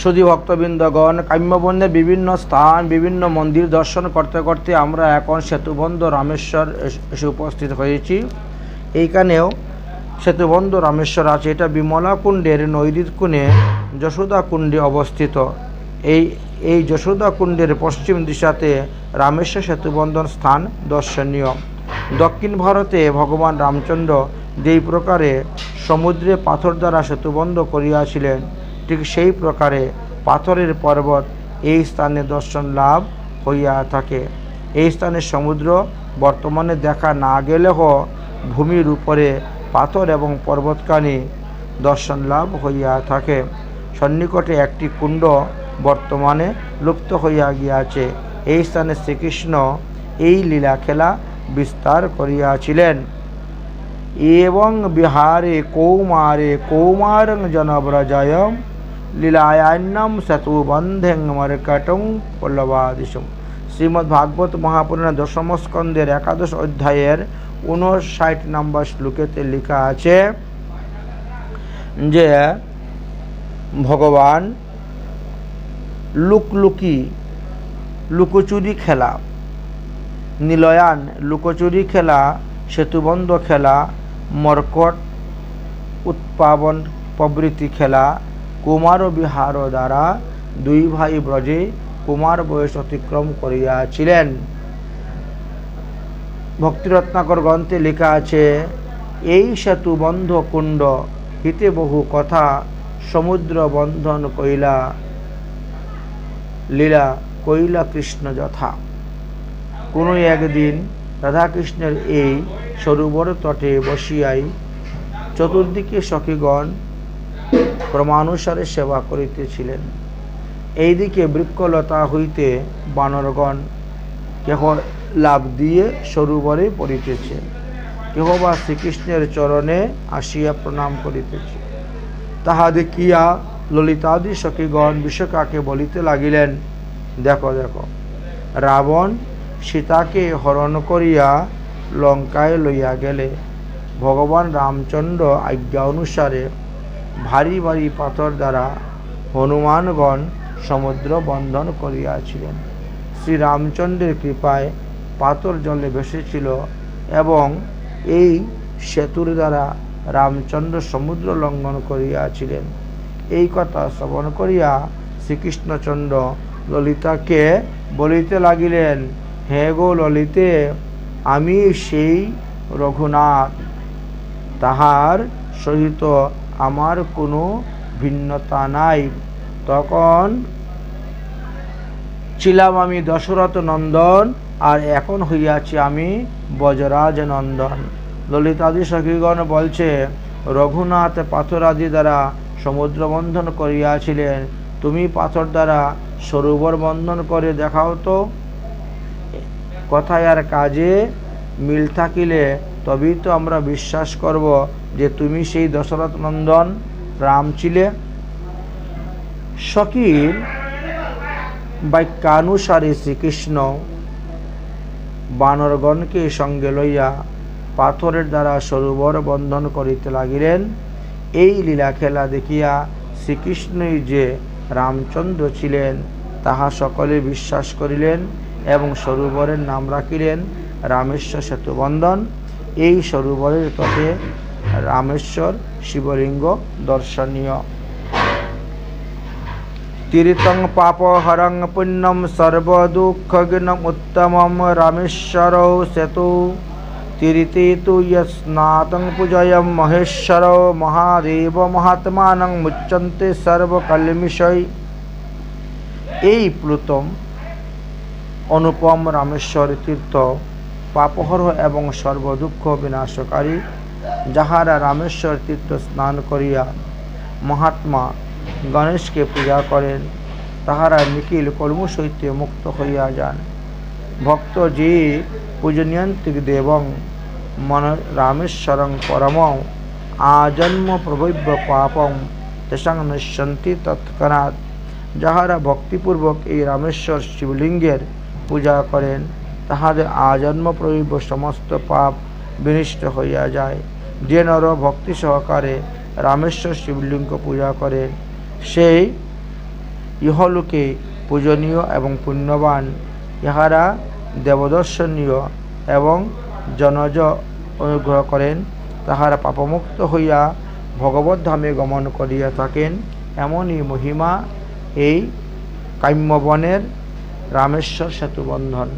সুধী ভক্তবৃন্দগণ, কাম্যবন্ধের বিভিন্ন স্থান, বিভিন্ন মন্দির দর্শন করতে করতে আমরা এখন সেতুবন্ধ রামেশ্বর এসে উপস্থিত হয়েছি। এইখানেও সেতুবন্ধ রামেশ্বর আছে। এটা বিমলা কুণ্ডের নৈরিত কোণে যশোদা কুণ্ডে অবস্থিত। এই এই যশোদা কুণ্ডের পশ্চিম দিশাতে রামেশ্বর সেতুবন্ধন স্থান দর্শনীয়। দক্ষিণ ভারতে ভগবান রামচন্দ্র যেই প্রকারে সমুদ্রে পাথর দ্বারা সেতুবন্ধ করিয়াছিলেন ঠিক সেই প্রকারে পাথরের পর্বত এই স্থানে দর্শন লাভ হইয়া থাকে। এই স্থানে সমুদ্র বর্তমানে দেখা না গেলেও ভূমির উপরে পাথর এবং পর্বতকানি দর্শন লাভ হইয়া থাকে। সন্নিকটে একটি কুণ্ড বর্তমানে লুপ্ত হইয়া গিয়াছে। এই স্থানে শ্রীকৃষ্ণ এই লীলা খেলা বিস্তার করিয়াছিলেন। এবং বিহারে কৌমারে কৌমারং জনব্রজয়ম লীলায়ান্নম সেতুবন্ধেং মর্কটং পল্লবাদিশম শ্রীমদ্ ভাগবত মহাপুরাণ দশম স্কন্দের একাদশ অধ্যায়ের উনষাট নম্বর শ্লোকেতে লেখা আছে যে, ভগবান লুকলুকি লুকোচুরি খেলা, নিলয়ান লুকোচুরি খেলা, সেতুবন্ধ খেলা, মর্কট উৎপাবন প্রবৃত্তি খেলা কুমার বিহার দ্বারা দুই ভাই ব্রজে কুমার বয়স অতিক্রম করিয়াছিলেন। ভক্তিরত্নাকর গ্রন্থে লেখা আছে, এই সেতু বন্ধ কুণ্ড, হিতে বহু কথা, সমুদ্র বন্ধন কইলা, লীলা কইলা কৃষ্ণ যথা। কোনো একদিন রাধাকৃষ্ণের এই সরোবর তটে বসিয়াই চতুর্দিকে সখীগণ ক্রমানুসারে সেবা করিতেছিলেন। এইদিকে বৃক্ষলতা হইতে বানরগণ কেহ লাভ দিয়ে সরোবরে পড়িতেছে কেহ বা শ্রীকৃষ্ণের চরণে আসিয়া প্রণাম করিতেছে। তাহা দেখিয়া ললিতাদি সখীগণ বিশ্বকাকে বলিতে লাগিলেন, দেখো দেখো, রাবণ সীতাকে হরণ করিয়া লঙ্কায় লইয়া গেলে, ভগবান রামচন্দ্র আজ্ঞা অনুসারে ভারী ভারী পাথর দ্বারা হনুমানগণ সমুদ্র বন্ধন করিয়াছিলেন। শ্রীরামচন্দ্রের কৃপায় পাথর জলে ভেসেছিল এবং এই সেতুর দ্বারা রামচন্দ্র সমুদ্র লঙ্ঘন করিয়াছিলেন। এই কথা শ্রবণ করিয়া শ্রীকৃষ্ণচন্দ্র ললিতাকে বলিতে লাগিলেন, হে গো ললিতে, আমি সেই রঘুনাথ। তাহার সহিত আমার কোনো ভিন্নতা নাই। তখন ছিলাম আমি দশরথ নন্দন, আর এখন হইয়াছি আমি বজরাজ নন্দন। ললিতাদি সখীগণ বলছে, রঘুনাথ পাথরাদি দ্বারা সমুদ্র বন্ধন করিয়াছিলেন, তুমি পাথর দ্বারা সরোবর বন্ধন করে দেখাও তো। কথায় আর কাজে মিল থাকিলে তবেই তো আমরা বিশ্বাস করব যে তুমি সেই দশরথ নন্দন রাম ছিলে। সখীর বাক্যানুসারে শ্রীকৃষ্ণ বানরগণকে সঙ্গে লইয়া পাথরের দ্বারা সরোবর বন্ধন করিতে লাগিলেন। এই লীলা খেলা দেখিয়া শ্রীকৃষ্ণই যে রামচন্দ্র ছিলেন, তাহা সকলে বিশ্বাস করিলেন এবং সরোবরের নাম রাখিলেন। রামেশ্বর সেতুবন্ধন। এই সরোবরের তটে রামেশ্বর শিবলিঙ্গ দর্শনীয়। তীর্থং পাপহরং পুণ্যম সর্বদুঃখগিনম উত্তমম রামেশ্বর সেতু। তীরিতে তু স্নাতং পূজয়ম মহেশ্বর মহাদেব মহাত্মানং মুচ্যন্তে সর্বকল্মিষয় এই প্লুতম অনুপম রামেশ্বর তীর্থ পাপহর এবং সর্বদুঃখ বিনাশকারী, যাহারা রামেশ্বর তীর্থ স্নান করিয়া মহাত্মা গণেশকে পূজা করেন, তাহারা নিখিল কলমুষ হইতে মুক্ত হইয়া যান। ভক্ত যে পূজনীয়ন্তি দেবং মন রামেশ্বরং পরম, আজন্ম প্রভৈব্য পাপং তেসাং নশ্যন্তি তৎক্ষণাৎ। যাহারা ভক্তিপূর্বক এই রামেশ্বর শিবলিঙ্গের পূজা করেন তাহাদের আজন্ম প্রভৈব্য সমস্ত পাপ বিনিষ্ট হইয়া যায়। যে নর ভক্তি সহকারে রামেশ্বর শিবলিঙ্গ পূজা করেন সেই ইহলোকে পূজনীয় এবং পুণ্যবান, ইহারা দেবদর্শনীয় এবং জনজ অনুগ্রহ করেন। তাহারা পাপমুক্ত হইয়া ভগবত ধামে গমন করিয়া থাকেন। এমনই মহিমা এই কাম্যবনের রামেশ্বর সেতু বন্ধন